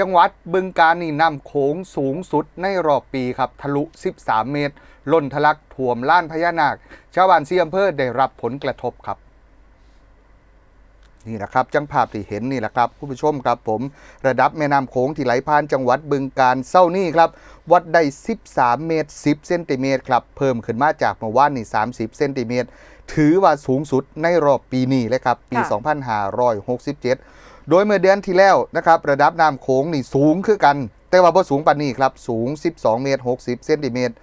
จังหวัดบึงกาฬนี่นำโขงสูงสุดในรอบปีครับทะลุ 13 เมตร ล้นทะลักท่วมล้านพญานาค ชาวบ้านซีอำเภอได้รับผลกระทบครับนี่แหละครับจังภาพที่เห็นนี่แหละครับคุณผู้ชมครับผมระดับแม่น้ำโขงที่ไหลผ่านจังหวัดบึงกาฬเศร้านี่ครับ วัดได้ 13 เมตร 10 เซนติเมตรครับ เพิ่มขึ้นมาจากเมื่อวานนี่ 30 เซนติเมตร ถือว่าสูงสุดในรอบปีนี้เลยครับ ปีค่ะ2567 โดยเมื่อเดือนที่แล้วนะครับระดับน้ำโขงนี่สูงคือกัน แต่ว่าบ่สูงปานนี้ครับสูง 12 เมตร 60 เซนติเมตร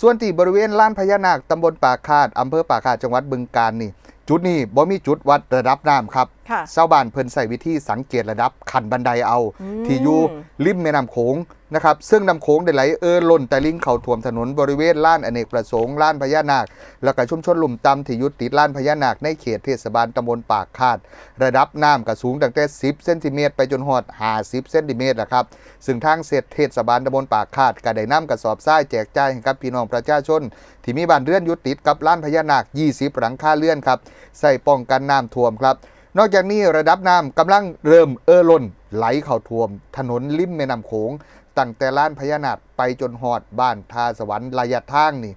ส่วนที่บริเวณลานพญานาคตำบลป่าคาดอำเภอป่าคาดจังหวัดบึงกาฬนี่ จุดนี้บ่มีจุดวัดระดับน้ำครับค่ะชาวบ้านเพิ่นใส่วิธีสังเกตระดับขันบันไดเอาอืมที่อยู่ริมแม่น้ำโขงนะครับซึ่งน้ำโขงได้ไหลเอ่อล้นแต่ลิงเข้าท่วมถนนบริเวณล้านอเนกประสงค์ล้านพญานาค แล้วก็ชุมชนหลุมตำที่ยุติดล้านพญานาคในเขตเทศบาลตำบลปากคาด ระดับน้ำก็สูงตั้งแต่ 10 เซนติเมตรไปจนหอด 50 เซนติเมตรนะครับซึ่งทางเศษเทศบาลตำบลปากคาดก็ได้นำกระสอบทรายแจกจ่ายให้กับพี่น้องประชาชน ที่มีบ้านเรือนยู่ติดกับล้านพญานาค 20 หลังคาเรือนครับใส่ป้องกันน้ำท่วมครับ นอกจากนี้ระดับน้ำกำลังเริ่มเอ่อล้นไหลเข้าท่วม ถนนริมแม่น้ำโขงตั้งแต่ล้านพญานาคไปจนหอดบ้านทาสวรรค์ระยะทางนี่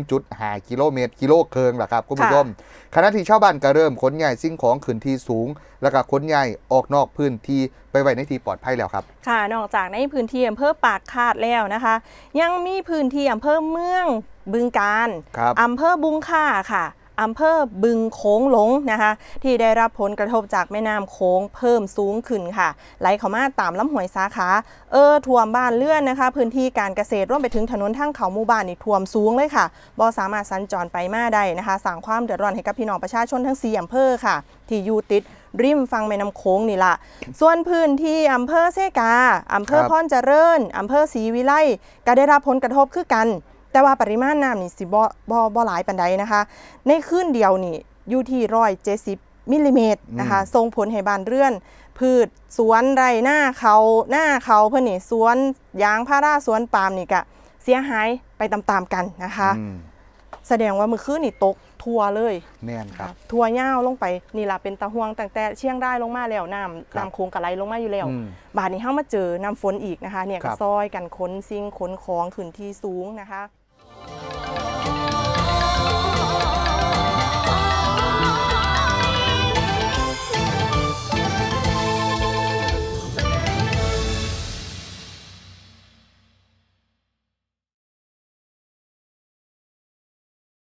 1.5กิโลเมตร กิโลเคิงแหละครับคุณผู้ชมขณะที่ชาวบ้านก็เริ่มขนย้ายสิ่งของขึ้นที่สูง แล้วก็ขนย้ายออกนอกพื้นที่ไปไว้ในที่ปลอดภัยแล้วครับ ค่ะ นอกจากในพื้นที่อำเภอปากคาดแล้วนะคะ ยังมีพื้นที่อำเภอเมืองบึงการครับอำเภอบุงค่าค่ะ อำเภอบึงโค้งหลงนะคะ ที่ได้รับผลกระทบจากแม่น้ำโค้งเพิ่มสูงขึ้นค่ะ ไหลเข้ามาตามลำห้วยสาขา เออท่วมบ้านเลื่อนนะคะ พื้นที่การเกษตรรวมไปถึงถนนทางเขาหมู่บ้านนี่ท่วมสูงเลยค่ะบ่สามารถสัญจรไปมาได้นะคะสร้างความเดือดร้อนให้กับพี่น้องประชาชนทั้งสี่อำเภอค่ะ ที่อยู่ติดริมฟังแม่น้ำโค้งนี่ละ ส่วนพื้นที่อำเภอเซกาอำเภอครับพรเจริญอำเภอศรีวิไลก็ได้รับผลกระทบคือกัน แต่ว่าปริมาณน้ำนี่สิบ่บ่บ่หลายปานใดนะคะ ในคืนเดียวนี่อยู่ที่ร้อยเจ็ดสิบมิลลิเมตรนะคะส่งผลให้บ้านเรือน พืชสวนไรหน้าเขาหน้าเขาเพื่อนนี่สวนยางพาราสวนปาล์มนี่ก็เสียหายไปตามๆกันนะคะอืมแสดงว่ามือคืนนี่ตกทัวร์เลยแม่นครับทัวร์ย่าวลงไปนี่ล่ะเป็นตะห่วงตั้งแต่เชียงรายลงมาแล้วน้ำครับน้ำโค้งกะไหลลงมาอยู่แล้วอืมบาดนี้เฮามาเจอน้ำฝนอีกนะคะ เนี่ยครัก็บซอยกันขนสิ่งขนของขึ้นที่สูงนะคะ